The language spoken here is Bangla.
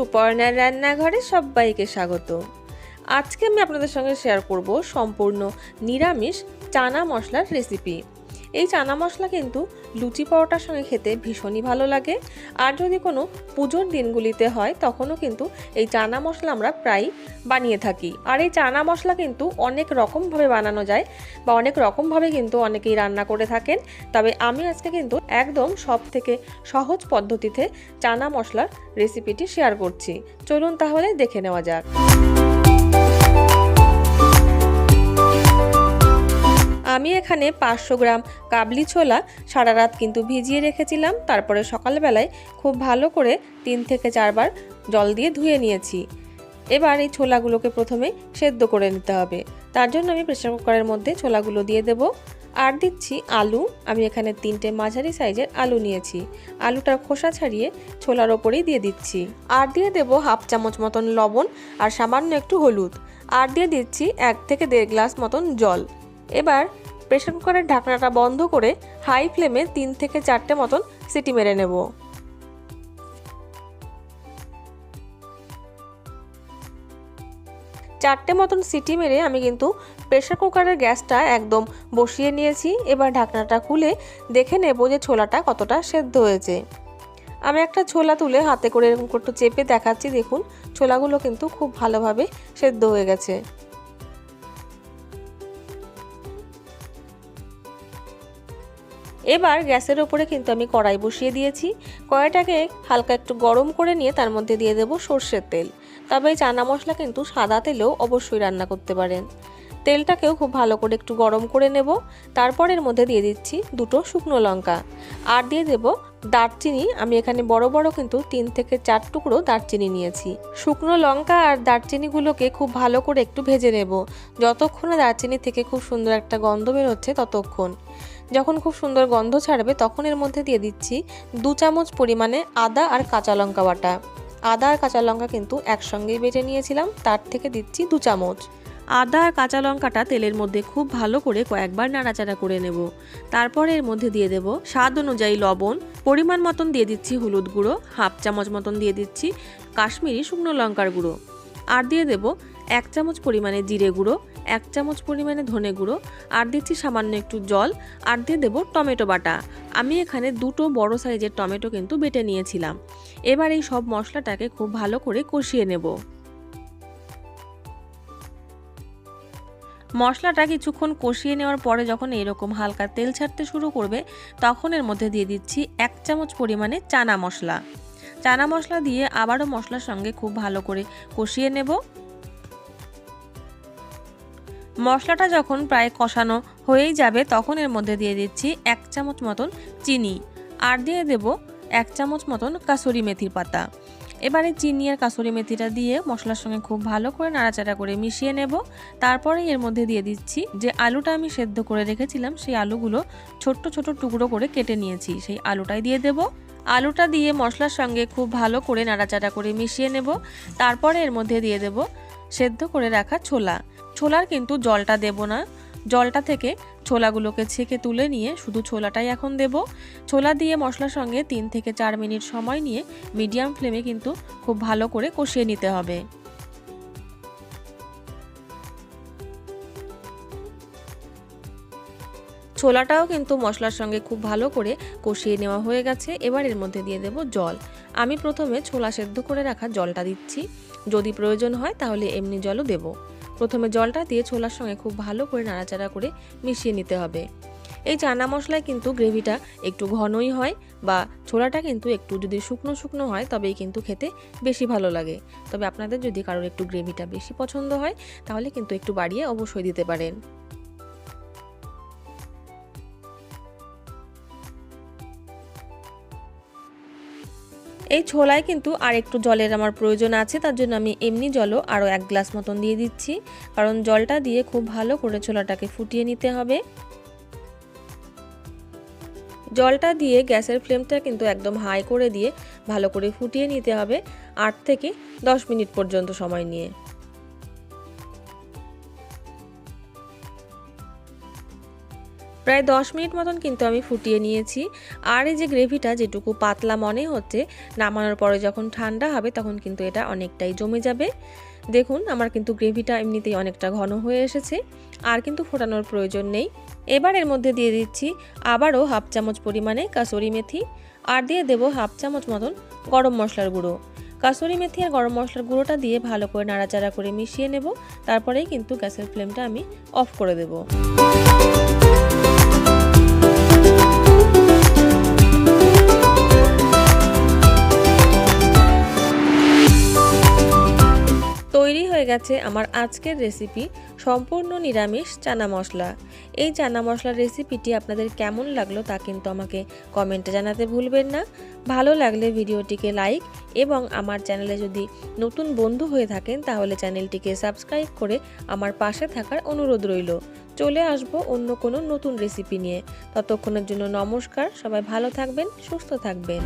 সুপর্ণার রান্নাঘরে সবাইকে স্বাগত আজকে আমি আপনাদের সঙ্গে শেয়ার করব সম্পূর্ণ নিরামিষ চানা মশলার রেসিপি এই চানা মশলা কিন্তু লুচি পরোটার সঙ্গে খেতে ভীষণই ভালো লাগে। আর যদি কোনো পুজোর দিনগুলিতে হয়, তখনও কিন্তু এই চানা মশলা আমরা প্রায় বানিয়ে থাকি। আর এই চানা মশলা কিন্তু অনেক রকমভাবে বানানো যায় বা অনেক রকমভাবে কিন্তু অনেকেই রান্না করে থাকেন। তবে আমি আজকে কিন্তু একদম সব থেকে সহজ পদ্ধতিতে চানা মশলার রেসিপিটি শেয়ার করছি। চলুন তাহলে দেখে নেওয়া যাক। আমি এখানে পাঁচশো গ্রাম কাবলি ছোলা সারা রাত কিন্তু ভিজিয়ে রেখেছিলাম। তারপরে সকালবেলায় খুব ভালো করে তিন থেকে চারবার জল দিয়ে ধুয়ে নিয়েছি। এবার এই ছোলাগুলোকে প্রথমে সেদ্ধ করে নিতে হবে। তার জন্য আমি প্রেসার কুকারের মধ্যে ছোলাগুলো দিয়ে দেব। আর দিচ্ছি আলু। আমি এখানে তিনটে মাঝারি সাইজের আলু নিয়েছি। আলুটার খোসা ছাড়িয়ে ছোলার ওপরেই দিয়ে দিচ্ছি। আর দিয়ে দেব হাফ চামচ মতন লবণ আর সামান্য একটু হলুদ। আর দিয়ে দিচ্ছি এক থেকে দেড় গ্লাস মতন জল। এবার প্রেশার কুকারের ঢাকনাটা বন্ধ করে হাই ফ্লেমে তিন থেকে চারটে মতন সিটি মেরে নেব। চারটে মতন সিটি মেরে আমি কিন্তু প্রেশার কুকারের গ্যাসটা একদম বসিয়ে নিয়েছি, এবার ঢাকনাটা খুলে দেখে নেব যে ছোলাটা কতটা সেদ্ধ হয়েছে। আমি একটা ছোলা তুলে হাতে করে এরকম একটু চেপে দেখাচ্ছি, দেখুন, ছোলাগুলো কিন্তু খুব ভালোভাবে সেদ্ধ হয়ে গেছে। এবার গ্যাসের ওপরে কিন্তু আমি কড়াই বসিয়ে দিয়েছি। কড়াইটাকে হালকা একটু গরম করে নিয়ে তার মধ্যে দিয়ে দেবো সর্ষের তেল। তবে চানা মশলা কিন্তু সাদা তেলেও অবশ্যই রান্না করতে পারেন। তেলটাকেও খুব ভালো করে একটু গরম করে নেব। তারপর এর মধ্যে দিয়ে দিচ্ছি দুটো শুকনো লঙ্কা। আর দিয়ে দেব দারচিনি। আমি এখানে বড় বড় কিন্তু তিন থেকে চার টুকরো দারচিনি নিয়েছি। শুকনো লঙ্কা আর দারচিনিগুলোকে খুব ভালো করে একটু ভেজে নেব। যতক্ষণ দারচিনি থেকে খুব সুন্দর একটা গন্ধ বেরোচ্ছে ততক্ষণ। যখন খুব সুন্দর গন্ধ ছাড়বে তখন এর মধ্যে দিয়ে দিচ্ছি দু চামচ পরিমাণে আদা আর কাঁচা লঙ্কা বাটা। আদা আর কাঁচা লঙ্কা কিন্তু একসঙ্গেই বেটে নিয়েছিলাম। তার থেকে দিচ্ছি দু চামচ। আদা আর কাঁচা লঙ্কাটা তেলের মধ্যে খুব ভালো করে কয়েকবার নাড়াচাড়া করে নেব। তারপর এর মধ্যে দিয়ে দেব স্বাদ অনুযায়ী লবণ, পরিমাণ মতন দিয়ে দিচ্ছি হলুদ গুঁড়ো, হাফ চামচ মতন দিয়ে দিচ্ছি কাশ্মীরি শুকনো লঙ্কার গুঁড়ো। আর দিয়ে দেব এক চামচ পরিমাণে জিরে গুঁড়ো, এক চামচ পরিমাণে ধনে গুঁড়ো, আর দিচ্ছি সামান্য একটু জল, আর দিয়ে দেবো টমেটো বাটা। আমি এখানে দুটো বড় সাইজের টমেটো কিন্তু বেটে নিয়েছিলাম। এবার এই সব মশলাটাকে খুব ভালো করে কষিয়ে নেব। মশলাটা কিছুক্ষণ কষিয়ে নেওয়ার পরে যখন এরকম হালকা তেল ছাড়তে শুরু করবে, তখন এর মধ্যে দিয়ে দিচ্ছি এক চামচ পরিমাণে চানা মশলা। চানা মশলা দিয়ে আবারও মশলার সঙ্গে খুব ভালো করে কষিয়ে নেব। মশলাটা যখন প্রায় কষানো হয়েই যাবে, তখন এর মধ্যে দিয়ে দিচ্ছি এক চামচ মতন চিনি। আর দিয়ে দেব এক চামচ মতন কাসুরি মেথির পাতা। এবারে চিনি আর কাসুরি মেথিটা দিয়ে মশলার সঙ্গে খুব ভালো করে নাড়াচাড়া করে মিশিয়ে নেব। তারপরে এর মধ্যে দিয়ে দিচ্ছি যে আলুটা আমি সেদ্ধ করে রেখেছিলাম, সেই আলুগুলো ছোট্ট ছোট টুকরো করে কেটে নিয়েছি, সেই আলুটাই দিয়ে দেব। আলুটা দিয়ে মশলার সঙ্গে খুব ভালো করে নাড়াচাড়া করে মিশিয়ে নেব। তারপরে এর মধ্যে দিয়ে দেব সেদ্ধ করে রাখা ছোলা। ছোলার কিন্তু জলটা দেব না। জলটা থেকে ছোলাগুলোকে ছেঁকে তুলে নিয়ে শুধু ছোলাটাই এখন দেব। ছোলা দিয়ে মশলার সঙ্গে তিন থেকে চার মিনিট সময় নিয়ে মিডিয়াম ফ্লেমে কিন্তু খুব ভালো করে কষিয়ে নিতে হবে। ছোলাটাও কিন্তু মশলার সঙ্গে খুব ভালো করে কষিয়ে নেওয়া হয়ে গেছে। এবার এর মধ্যে দিয়ে দেব জল। আমি প্রথমে ছোলা সেদ্ধ করে রাখা জলটা দিচ্ছি। যদি প্রয়োজন হয় তাহলে এমনি জলও দেবো। প্রথমে জলটা দিয়ে ছোলার সঙ্গে খুব ভালো করে নাড়াচাড়া করে মিশিয়ে নিতে হবে। এই চানা মশলায় কিন্তু গ্রেভিটা একটু ঘনই হয় বা ছোলাটা কিন্তু একটু যদি শুকনো শুকনো হয় তবেই কিন্তু খেতে বেশি ভালো লাগে। তবে আপনাদের যদি কারোর একটু গ্রেভিটা বেশি পছন্দ হয়, তাহলে কিন্তু একটু বাড়িয়ে অবশ্যই দিতে পারেন। এই ছোলায় কিন্তু আর একটু জলের আমার প্রয়োজন আছে, তার জন্য আমি এমনি জলও আরও এক গ্লাস মতন দিয়ে দিচ্ছি। কারণ জলটা দিয়ে খুব ভালো করে ছোলাটাকে ফুটিয়ে নিতে হবে। জলটা দিয়ে গ্যাসের ফ্লেমটা কিন্তু একদম হাই করে দিয়ে ভালো করে ফুটিয়ে নিতে হবে, আট থেকে দশ মিনিট পর্যন্ত সময় নিয়ে। প্রায় দশ মিনিট মতন কিন্তু আমি ফুটিয়ে নিয়েছি। আর এই যে গ্রেভিটা যেটুকু পাতলা মনে হচ্ছে, নামানোর পরে যখন ঠান্ডা হবে তখন কিন্তু এটা অনেকটাই জমে যাবে। দেখুন, আমার কিন্তু গ্রেভিটা এমনিতেই অনেকটা ঘন হয়ে এসেছে, আর কিন্তু ফোটানোর প্রয়োজন নেই। এবার এর মধ্যে দিয়ে দিচ্ছি আবারও হাফ চামচ পরিমাণে কাসুরি মেথি, আর দিয়ে দেবো হাফ চামচ মতন গরম মশলার গুঁড়ো। কাসুরি মেথি আর গরম মশলার গুঁড়োটা দিয়ে ভালো করে নাড়াচাড়া করে মিশিয়ে নেব, তারপরেই কিন্তু গ্যাসের ফ্লেমটা আমি অফ করে দেবো। গেছে আমার আজকের রেসিপি সম্পূর্ণ নিরামিষ চানা মশলা। এই চানা মশলার রেসিপিটি আপনাদের কেমন লাগল তা কিন্তু আমাকে কমেন্টে জানাতে ভুলবেন না। ভালো লাগলে ভিডিওটিকে লাইক এবং আমার চ্যানেলে যদি নতুন বন্ধু হয়ে থাকেন তাহলে চ্যানেলটিকে সাবস্ক্রাইব করে আমার পাশে থাকার অনুরোধ রইল। চলে আসব অন্য কোনো নতুন রেসিপি নিয়ে। ততক্ষণের জন্য নমস্কার, সবাই ভালো থাকবেন, সুস্থ থাকবেন।